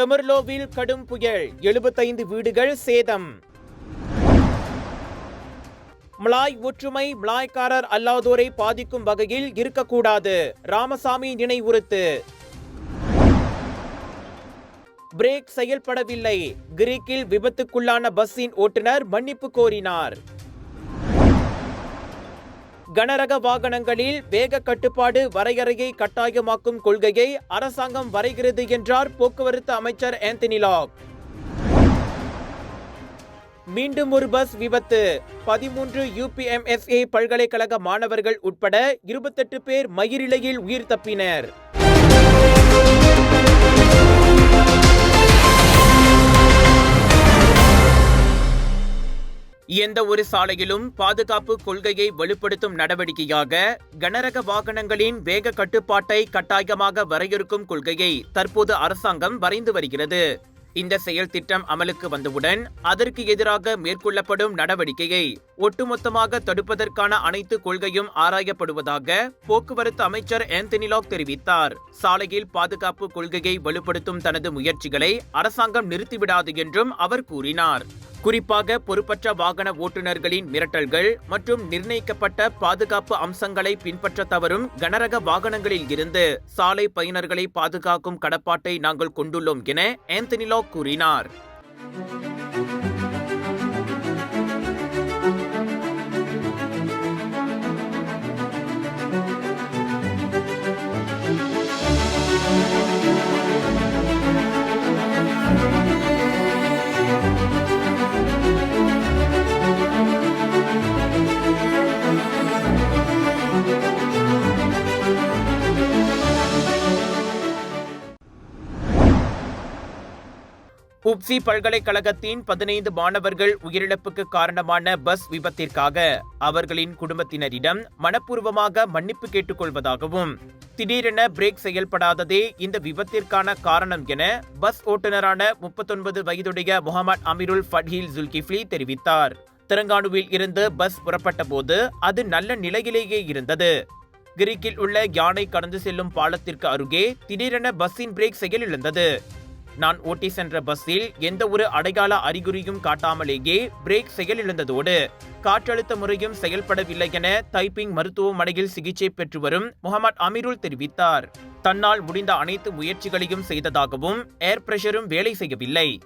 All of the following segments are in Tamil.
டெமர்லோவில் கடும் புயல் எழுபத்தைந்து வீடுகள் சேதம். மலாய் ஒற்றுமை மலாய்க்காரர் அல்லாதோரை பாதிக்கும் வகையில் இருக்கக்கூடாது ராமசாமி நினைவுறுத்து. பிரேக் செயல்படவில்லை கிரீக்கில் விபத்துக்குள்ளான பஸ்ஸின் ஓட்டுநர் மன்னிப்பு கோரினார். கனரக வாகனங்களில் வேக கட்டுப்பாடு வரையறையை கட்டாயமாக்கும் கொள்கையை அரசாங்கம் வரைகிறது என்றார் போக்குவரத்து அமைச்சர் ஆந்தனி லாக். மீண்டும் ஒரு பஸ் விபத்து. பதிமூன்று யூபிஎம்எஸ்ஏ பல்கலைக்கழக மாணவர்கள் உட்பட இருபத்தெட்டு பேர் மயிரிழையில் உயிர் தப்பினர். எந்த ஒரு சாலையிலும் பாதுகாப்பு கொள்கையை வலுப்படுத்தும் நடவடிக்கையாக கனரக வாகனங்களின் வேக கட்டுப்பாட்டை கட்டாயமாக வரையறுக்கும் கொள்கையை தற்போது அரசாங்கம் வரைந்து வருகிறது. இந்த செயல் திட்டம் அமலுக்கு வந்தவுடன் அதற்கு எதிராக மேற்கொள்ளப்படும் நடவடிக்கையை ஒட்டுமொத்தமாக தடுப்பதற்கான அனைத்து கொள்கையும் ஆராயப்படுவதாக போக்குவரத்து அமைச்சர் ஆந்தனிலாக் தெரிவித்தார். சாலையில் பாதுகாப்பு கொள்கையை வலுப்படுத்தும் தனது முயற்சிகளை அரசாங்கம் நிறுத்திவிடாது என்றும் அவர் கூறினார். குறிப்பாக பொறுப்பற்ற வாகன ஓட்டுநர்களின் மிரட்டல்கள் மற்றும் நிர்ணயிக்கப்பட்ட பாதுகாப்பு அம்சங்களை பின்பற்ற தவறும் கனரக வாகனங்களில் இருந்து சாலை பயனர்களை பாதுகாக்கும் கடப்பாட்டை நாங்கள் கொண்டுள்ளோம் என ஆந்தனி கூறினார். புப்சி பல்கலைக்கழகத்தின் பதினைந்து மாணவர்கள் உயிரிழப்புக்கு காரணமான பஸ் விபத்திற்காக அவர்களின் குடும்பத்தினரிடம் மனப்பூர்வமாக மன்னிப்பு கேட்டுக்கொள்வதாகவும் திடீரென பிரேக் செயல்படாததே இந்த விபத்திற்கான காரணம் என பஸ் ஓட்டுநரான முப்பத்தொன்பது வயதுடைய முகமது அமீருல் ஃபட்ஹீல் ஜுல்கிஃப்லி தெரிவித்தார். தெலங்கானுவில் இருந்து பஸ் புறப்பட்ட போது அது நல்ல நிலையிலேயே இருந்தது. கிரீக்கில் உள்ள யானை கடந்து செல்லும் பாலத்திற்கு அருகே திடீரென பஸ்ஸின் பிரேக் செயலிழந்தது. நான் ஓட்டி சென்ற பஸ்ஸில் எந்த ஒரு அடையாள அறிகுறியும் காட்டாமலேயே பிரேக் செயலிழந்ததோடு காற்றழுத்த முறையும் செயல்படவில்லை என தைப்பிங் மருத்துவமனையில் சிகிச்சை பெற்று வரும் முகமது அமீருல் தெரிவித்தார். தன்னால் முடிந்த அனைத்து முயற்சிகளையும் செய்ததாகவும் ஏர் பிரஷரும் வேலை செய்யவில்லை.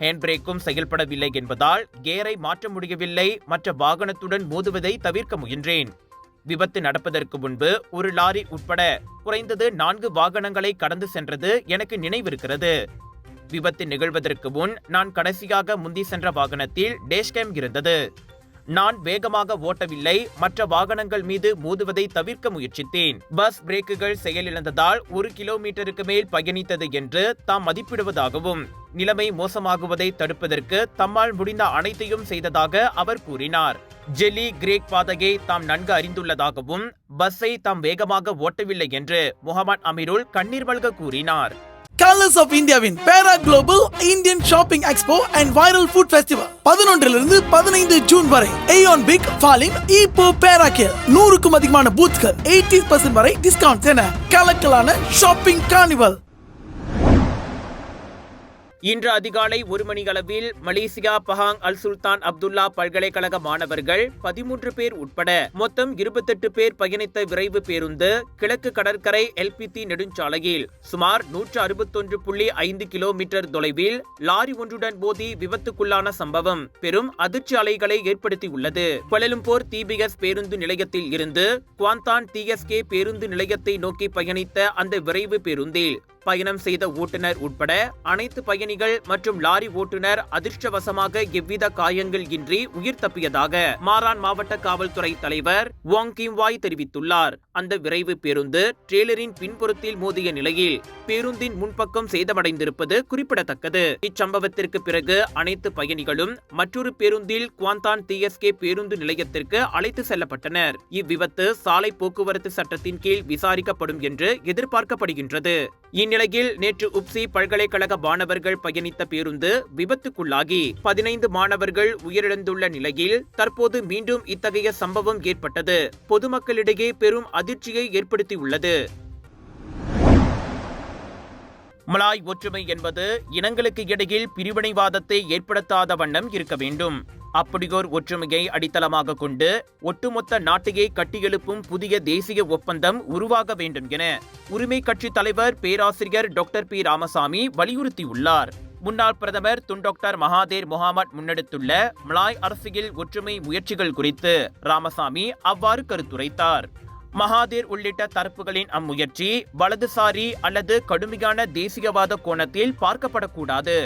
ஹேண்ட் பிரேக்கும் செயல்படவில்லை என்பதால் கேரை மாற்ற முடியவில்லை. மற்ற வாகனத்துடன் மோதுவதை தவிர்க்க முயன்றேன். விபத்து நடப்பதற்கு முன்பு ஒரு லாரி உட்பட குறைந்தது நான்கு வாகனங்களை கடந்து சென்றது எனக்கு நினைவிருக்கிறது. விபத்து நிகழ்வதற்கு முன் நான் கடைசியாக முந்தி சென்ற வாகனத்தில் டேஷ்கேம் இருந்தது. நான் வேகமாக ஓட்டவில்லை மற்ற வாகனங்கள் மீது மோதுவதை தவிர்க்க முயற்சித்தேன். பஸ் பிரேக்குகள் செயலிழந்ததால் ஒரு கிலோமீட்டருக்கு மேல் பயணித்தது என்று தாம் மதிப்பிடுவதாகவும் நிலைமை மோசமாகுவதை தடுப்பதற்கு தம்மால் முடிந்த அனைத்தையும் செய்ததாக அவர் கூறினார். ஜெலி கிரேக் பாதையை தாம் நன்கு அறிந்துள்ளதாகவும் பஸ்ஸை தாம் வேகமாக ஓட்டவில்லை என்று முகமது அமீருல் கண்ணீர் மல்க கூறினார். கலர்ஸ் ஆஃப் இந்தியாவின் பேரா global Indian shopping expo and viral food festival பதினொன்றிலிருந்து பதினைந்து ஜூன் வரை ஏயோன் பிக் ஃபாலிம் இப்போ பேரா கேர் நூறுக்கும் அதிகமான பூத்கள் எயிட்டி பர்சன்ட் வரை டிஸ்கவுண்ட் என கலக்கலான ஷாப்பிங் கார்னிவல் இன்று அதிகாலை ஒரு மணி அளவில் Malaysia Pahang Al Sultan Abdullah பல்கலைக்கழக மாணவர்கள் பதிமூன்று பேர் உட்பட மொத்தம் இருபத்தெட்டு பேர் பயணித்த விரைவு பேருந்து கிழக்கு கடற்கரை எல்பித்தி நெடுஞ்சாலையில் சுமார் நூற்று அறுபத்தொன்று புள்ளி ஐந்து கிலோமீட்டர் தொலைவில் லாரி ஒன்றுடன் மோதி விபத்துக்குள்ளான சம்பவம் பெரும் அதிர்ச்சி அலைகளை ஏற்படுத்தியுள்ளது. கொலலும்போர் டிபிஎஸ் பேருந்து நிலையத்தில் இருந்து குவாந்தான் டிஎஸ்கே பேருந்து நிலையத்தை நோக்கி பயணித்த அந்த விரைவு பேருந்தில் பயணம் செய்த ஓட்டுநர் உட்பட அனைத்து பயணிகள் மற்றும் லாரி ஓட்டுநர் அதிர்ஷ்டவசமாக எவ்வித காயங்கள் இன்றி உயிர் தப்பியதாக மாரான் மாவட்ட காவல்துறை தலைவர் வாங் கிம்வாய் தெரிவித்துள்ளார். அந்த விரைவு பேருந்து ட்ரெய்லரின் பின்புறத்தில் மோதிய நிலையில் பேருந்தின் முன்பக்கம் சேதமடைந்திருப்பது குறிப்பிடத்தக்கது. இச்சம்பவத்திற்கு பிறகு அனைத்து பயணிகளும் மற்றொரு பேருந்தில் குவாந்தான் டிஎஸ்கே பேருந்து நிலையத்திற்கு அழைத்து செல்லப்பட்டனர். இவ்விபத்து சாலை போக்குவரத்து சட்டத்தின் கீழ் விசாரிக்கப்படும் என்று எதிர்பார்க்கப்படுகின்றது. இந்நிலையில் நேற்று உப்சி பல்கலைக்கழக மாணவர்கள் பயணித்த பேருந்து விபத்துக்குள்ளாகி பதினைந்து மாணவர்கள் உயிரிழந்துள்ள நிலையில் தற்போது மீண்டும் இத்தகைய சம்பவம் ஏற்பட்டது. பொதுமக்களிடையே பெரும் அதிர்ச்சியை ஏற்படுத்தியுள்ளது. மலாய் ஒற்றுமை என்பது இனங்களுக்கு இடையில் பிரிவினைவாதத்தை ஏற்படுத்தாத வண்ணம் இருக்க வேண்டும். அப்படியோர் ஒற்றுமையை அடித்தளமாக கொண்டு ஒட்டுமொத்த நாட்டையே கட்டியெழுப்பும் புதிய தேசிய ஒப்பந்தம் உருவாக வேண்டும் என உரிமை கட்சி தலைவர் பேராசிரியர் டாக்டர் பி ராமசாமி வலியுறுத்தியுள்ளார். முன்னாள் பிரதமர் துன் டாக்டர் மகாதேர் முகாமட் முன்னெடுத்துள்ள மலாய் அரசியல் ஒற்றுமை முயற்சிகள் குறித்து ராமசாமி அவ்வாறு கருத்துரைத்தார். மகாதேர் உள்ளிட்ட தரப்புகளின் அம்முயற்சி வலதுசாரி அல்லது கடுமையான தேசியவாத கோணத்தில் பார்க்கப்படக்கூடாது.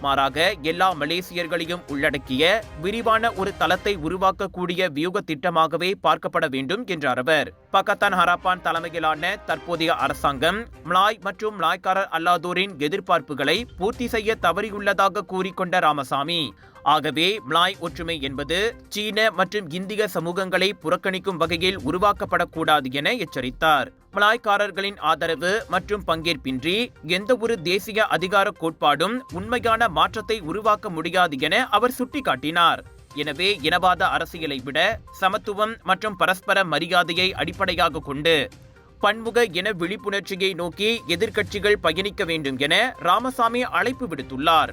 மாறாக எல்லா மலேசியர்களையும் உள்ளடக்கிய விரிவான ஒரு தளத்தை உருவாக்கக்கூடிய வியூக திட்டமாகவே பார்க்கப்பட வேண்டும் என்றார் அவர். பக்கத்தான் ஹராப்பான் தலைமையிலான தற்போதைய அரசாங்கம் மலாய் மற்றும் மலாய்க்காரர் அல்லாதோரின் எதிர்பார்ப்புகளை பூர்த்தி செய்ய தவறியுள்ளதாக கூறிக்கொண்ட ராமசாமி ஆகவே மலாய் ஒற்றுமை என்பது சீன மற்றும் இந்திய சமூகங்களை புறக்கணிக்கும் வகையில் உருவாக்கப்படக்கூடாது என எச்சரித்தார். மலாய்க்காரர்களின் ஆதரவு மற்றும் பங்கேற்பின்றி எந்த ஒரு தேசிய அதிகார கோட்பாடும் உண்மையான மாற்றத்தை உருவாக்க முடியாது என அவர் சுட்டிக்காட்டினார். எனவே இனவாத அரசியலை விட சமத்துவம் மற்றும் பரஸ்பர மரியாதையை அடிப்படையாக கொண்டு பன்முக இன விழிப்புணர்ச்சியை நோக்கி எதிர்க்கட்சிகள் பயணிக்க வேண்டும் என ராமசாமி அழைப்பு விடுத்துள்ளார்.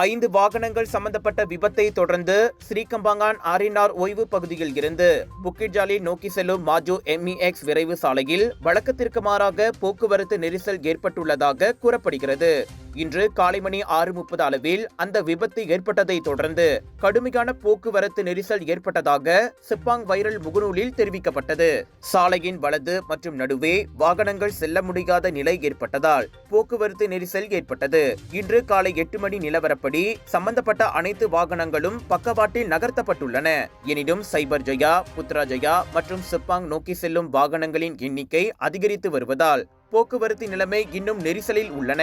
ஐந்து வாகனங்கள் சம்பந்தப்பட்ட விபத்தை தொடர்ந்து ஸ்ரீகம்பாங்கான் ஆரினார் ஓய்வு பகுதியில் இருந்து புக்கிட்ஜாலி நோக்கி செல்லும் மாஜோ எம்இஎக்ஸ் விரைவு சாலையில் வழக்கத்திற்கு மாறாக போக்குவரத்து நெரிசல் ஏற்பட்டுள்ளதாக கூறப்படுகிறது. இன்று காலை மணி ஆறு முப்பது அளவில் அந்த விபத்து ஏற்பட்டதை தொடர்ந்து கடுமையான போக்குவரத்து நெரிசல் ஏற்பட்டதாக சிப்பாங் வைரல் முகநூலில் தெரிவிக்கப்பட்டது. சாலையின் வலது மற்றும் நடுவே வாகனங்கள் செல்ல முடியாத நிலை ஏற்பட்டதால் போக்குவரத்து நெரிசல் ஏற்பட்டது. இன்று காலை எட்டு மணி நிலவரப்படி சம்பந்தப்பட்ட அனைத்து வாகனங்களும் பக்கவாட்டில் நகர்த்தப்பட்டுள்ளன. எனினும் சைபர் ஜெயா புத்ரா ஜெயா மற்றும் சிப்பாங் நோக்கி செல்லும் வாகனங்களின் எண்ணிக்கை அதிகரித்து வருவதால் போக்குவரத்து நிலைமை இன்னும் நெரிசலில் உள்ளன.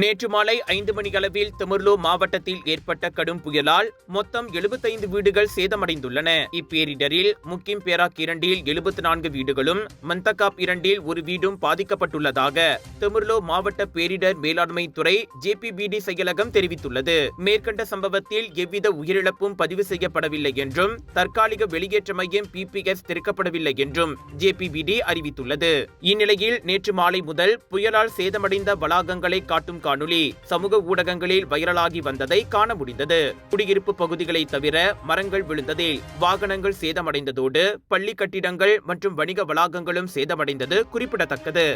நேற்று மாலை ஐந்து மணி அளவில் மாவட்டத்தில் ஏற்பட்ட கடும் புயலால் மொத்தம் 75 வீடுகள் சேதமடைந்துள்ளன. இப்பேரிடரில் முக்கிம் பேராக் இரண்டில் எழுபத்தி நான்கு வீடுகளும் மந்தகாப் இரண்டில் ஒரு வீடும் பாதிக்கப்பட்டுள்ளதாக திமிர்லோ மாவட்ட பேரிடர் மேலாண்மை துறை ஜேபிபிடி செயலகம் தெரிவித்துள்ளது. மேற்கண்ட சம்பவத்தில் எவ்வித உயிரிழப்பும் பதிவு செய்யப்படவில்லை என்றும் தற்காலிக வெளியேற்ற மையம் பிபிஎஸ் திறக்கப்படவில்லை என்றும் ஜேபிபிடி அறிவித்துள்ளது. இந்நிலையில் நேற்று மாலை முதல் புயலால் சேதமடைந்த வளாகங்களை காட்டும் காணொலி சமூக ஊடகங்களில் வைரலாகி வந்ததை காண முடிந்தது. குடியிருப்பு பகுதிகளை தவிர மரங்கள் விழுந்ததில் வாகனங்கள் சேதமடைந்ததோடு பள்ளி கட்டிடங்கள் மற்றும் வணிக வளாகங்களும் சேதமடைந்தது குறிப்பிடத்தக்கது.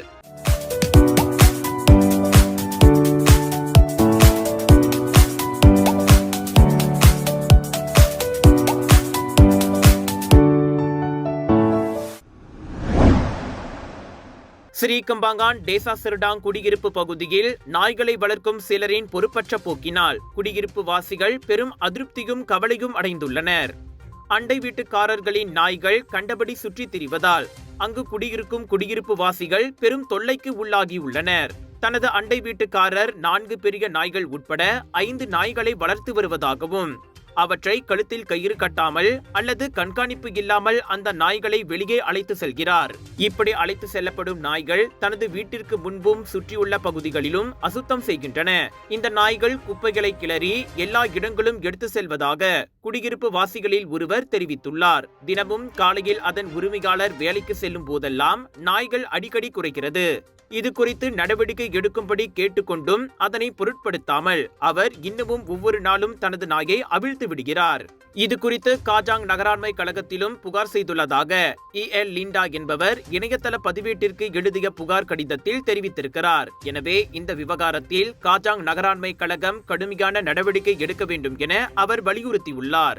ஸ்ரீகம்பாங்கான் டேசா சிறுடாங் குடியிருப்பு பகுதியில் நாய்களை வளர்க்கும் சிலரின் பொறுப்பற்ற போக்கினால் குடியிருப்பு வாசிகள் பெரும் அதிருப்தியும் கவலையும் அடைந்துள்ளனர். அண்டை வீட்டுக்காரர்களின் நாய்கள் கண்டபடி சுற்றித் திரிவதால் அங்கு குடியிருக்கும் குடியிருப்பு வாசிகள் பெரும் தொல்லைக்கு உள்ளாகியுள்ளனர். தனது அண்டை வீட்டுக்காரர் நான்கு பெரிய நாய்கள் உட்பட ஐந்து நாய்களை வளர்த்து வருவதாகவும் அவற்றை கழுத்தில் கயிறு கட்டாமல் அல்லது கண்காணிப்பு இல்லாமல் அந்த நாய்களை வெளியே அழைத்து செல்கிறார். இப்படி அழைத்து செல்லப்படும் நாய்கள் தனது வீட்டிற்கு முன்பும் சுற்றியுள்ள பகுதிகளிலும் அசுத்தம் செய்கின்றன. இந்த நாய்கள் குப்பைகளை கிளறி எல்லா இடங்களும் எடுத்து செல்வதாக குடியிருப்பு வாசிகளில் ஒருவர் தெரிவித்துள்ளார். தினமும் காலையில் அதன் உரிமையாளர் வேலைக்கு செல்லும் போதெல்லாம் நாய்கள் அடிக்கடி குறைக்கிறது இது குறித்து நடவடிக்கை எடுக்கும்படி கேட்டுக்கொண்டும் அதனை பொருட்படுத்தாமல் அவர் இன்னமும் ஒவ்வொரு நாளும் தனது நாயை அவிழ்த்து விடுகிறார். இது குறித்து காஜாங் நகராண்மை கழகத்திலும் புகார் செய்துள்ளதாக இ. எல். லிண்டா என்பவர் இணையதள பதிவேட்டிற்கு எழுதிய புகார் கடிதத்தில் தெரிவித்திருக்கிறார். எனவே இந்த விவகாரத்தில் காஜாங் நகராண்மை கழகம் கடுமையான நடவடிக்கை எடுக்க வேண்டும் என அவர் வலியுறுத்தியுள்ளார்.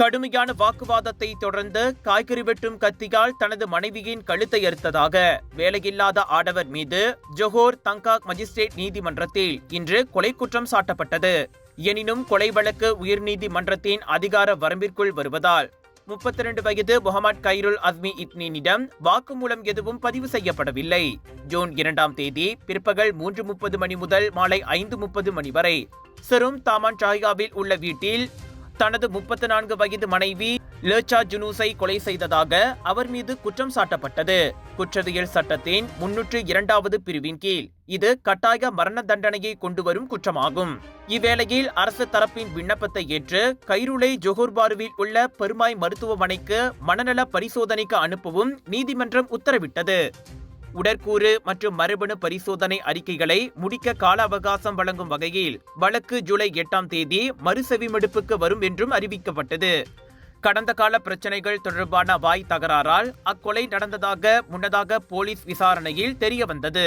கடுமையான வாக்குவாதத்தை தொடர்ந்து காய்கறி வெட்டும் கத்தியால் தனது மனைவியின் கழுத்தை அறுத்ததாக வேலையில்லாத ஆடவர் மீது ஜொஹோர் தங்காக் மஜிஸ்ட்ரேட் நீதிமன்றத்தில் இன்று கொலை குற்றம் சாட்டப்பட்டது. எனினும் கொலை வழக்கு உயர்நீதிமன்றத்தின் அதிகார வரம்பிற்குள் வருவதால் முப்பத்தி ரெண்டு வயது முகமது கைருல் அஸ்மி இட்னினிடம் வாக்குமூலம் எதுவும் பதிவு செய்யப்படவில்லை. ஜூன் இரண்டாம் தேதி பிற்பகல் மூன்று முப்பது மணி முதல் மாலை ஐந்து முப்பது மணி வரை செரும் தாமான் சாயாவில் உள்ள வீட்டில் தனது முப்பத்தி நான்கு வயது மனைவி லேச்சா ஜுனூஸை கொலை செய்ததாக அவர் மீது குற்றம் சாட்டப்பட்டது. குற்றவியல் சட்டத்தின் முன்னூற்று இரண்டாவது பிரிவின் கீழ் இது கட்டாய மரண தண்டனையை கொண்டு வரும் குற்றமாகும். இவ்வேளையில் அரசு தரப்பின் விண்ணப்பத்தை ஏற்று கைருளை ஜொஹூர்பாருவில் உள்ள பெருமாய் மருத்துவமனைக்கு மனநல பரிசோதனைக்கு அனுப்பவும் நீதிமன்றம் உத்தரவிட்டது. உடற்கூறு மற்றும் மரபணு பரிசோதனை அறிக்கைகளை முடிக்க கால அவகாசம் வழங்கும் வகையில் வழக்கு ஜூலை எட்டாம் தேதி மறுசெவிமெடுப்புக்கு வரும் என்றும் அறிவிக்கப்பட்டது. கடந்த கால பிரச்சனைகள் தொடர்பான வாய் தகராறால் அக்கொலை நடந்ததாக முன்னதாக போலீஸ் விசாரணையில் தெரியவந்தது.